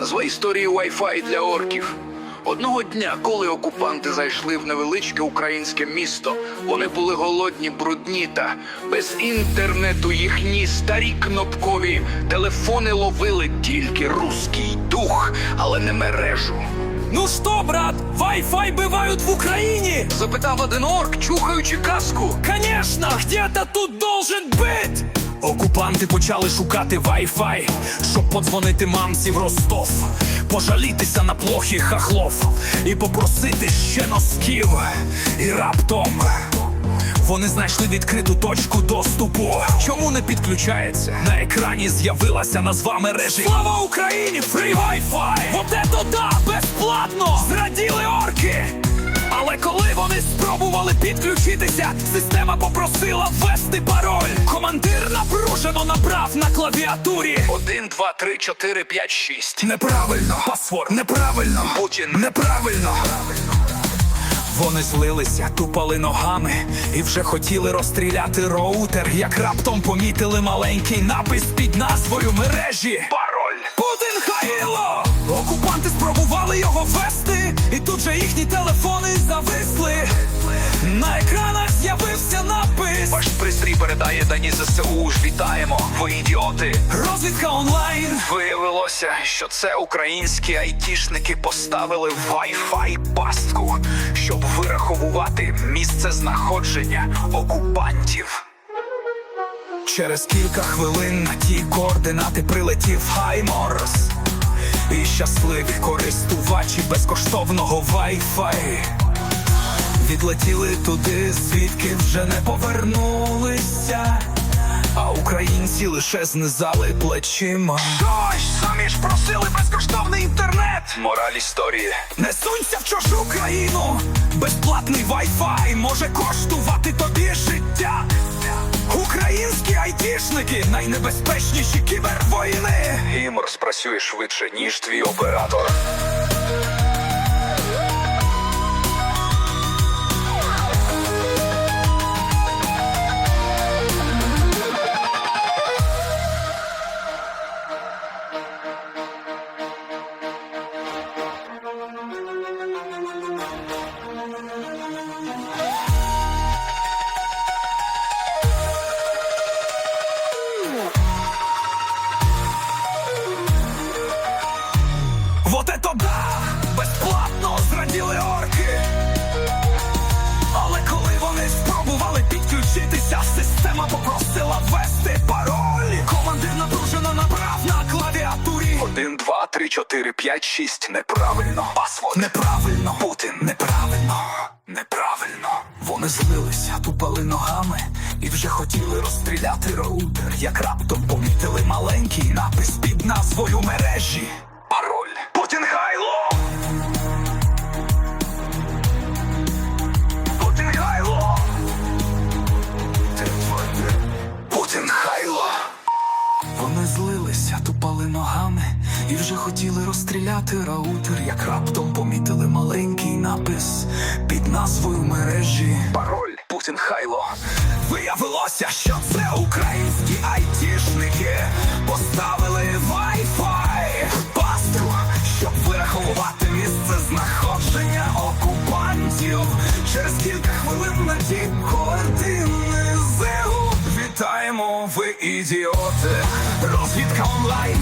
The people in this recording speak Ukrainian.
Назва історії Wi-Fi для орків. Одного дня, коли окупанти зайшли в невеличке українське місто, вони були голодні, брудні та без інтернету їхні старі кнопкові телефони ловили тільки руський дух, але не мережу. Ну что, брат, Wi-Fi бывают в Украине? Запитав один орк, чухаючи каску. Конечно, где-то тут должен быть! Окупанти почали шукати Wi-Fi, щоб подзвонити мамці в Ростов, пожалітися на плохі хахлов і попросити ще носків. І раптом вони знайшли відкриту точку доступу. Чому не підключається? На екрані з'явилася назва мережі. Слава Україні! Free Wi-Fi! Вот это да! Безплатно! Зраділи орки! Але коли вони спробували підключитися, система попросила ввести пароль. Командир напружено набрав на клавіатурі. Один, два, три, чотири, п'ять, шість. Неправильно, пасворд, неправильно, Путін. неправильно. Вони злилися, тупали ногами і вже хотіли розстріляти роутер, як раптом помітили маленький напис під назвою мережі. Тут же їхні телефони зависли. На екранах з'явився напис Ваш пристрій передає дані ЗСУ. Ж вітаємо, ви ідіоти. Розвідка онлайн. Виявилося, що це українські айтішники поставили Wi-Fi пастку, щоб вираховувати місце знаходження окупантів. Через кілька хвилин на ті координати прилетів Хайморс. Щасливі користувачі безкоштовного Wi-Fi Відлетіли туди, звідки вже не повернулися. А українці лише знизали плечима. Ой, самі ж просили безкоштовний інтернет. Мораль історії. Не сунься в чужу країну. Безплатний Wi-Fi може коштувати Айтішники найнебезпечніші кібервоїни. Гімор спрацює швидше, ніж твій оператор. Система попросила ввести пароль. Командир напружено набрав на клавіатурі. Один, два, три, чотири, п'ять, шість. Неправильно. Пасворд. Неправильно, Путін, неправильно, неправильно. Вони злилися, тупали ногами і вже хотіли розстріляти роутер, як раптом помітили маленький напис під назвою мережі. І вже хотіли розстріляти раутер, як раптом помітили маленький напис під назвою мережі. Пароль. Путін Хайло. Виявилося, що це українські айтішники поставили Wi-Fi пасту, щоб вираховувати місце знаходження окупантів. Через кілька хвилин на ті координи ЗЕУ Вітаємо, ви ідіоти! Розвідка онлайн.